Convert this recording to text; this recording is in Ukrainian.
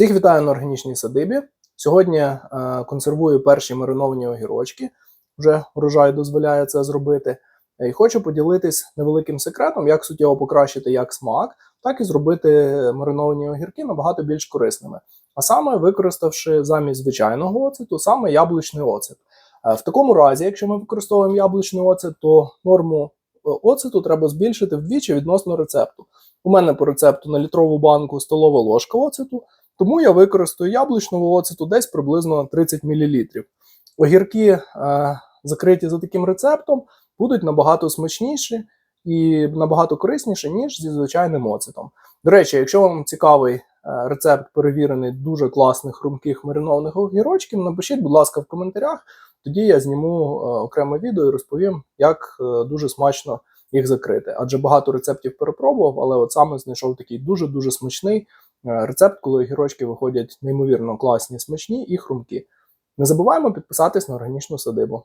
Всіх вітаю на органічній садибі. Сьогодні е, консервую перші мариновані огірочки. Вже врожай дозволяє це зробити. Е, І хочу поділитись невеликим секретом, як суттєво покращити як смак, так і зробити мариновані огірки набагато більш корисними. А саме використавши замість звичайного оцету саме яблучний оцет. Е, В такому разі, якщо ми використовуємо яблучний оцет, то норму е, оцету треба збільшити вдвічі відносно рецепту. У мене по рецепту на літрову банку столова ложка оцету, тому я використаю яблучного оцету десь приблизно 30 мл. Огірки, е, закриті за таким рецептом, будуть набагато смачніші і набагато корисніші, ніж зі звичайним оцетом. До речі, якщо вам цікавий е, рецепт перевірений дуже класних хрумких маринованих огірочків, напишіть, будь ласка, в коментарях. Тоді я зніму е, окреме відео і розповім, як дуже смачно їх закрити. Адже багато рецептів перепробував, але от саме знайшов такий дуже-дуже смачний е, рецепт, коли огірочки виходять неймовірно класні, смачні і хрумкі. Не забуваємо підписатись на органічну садибу.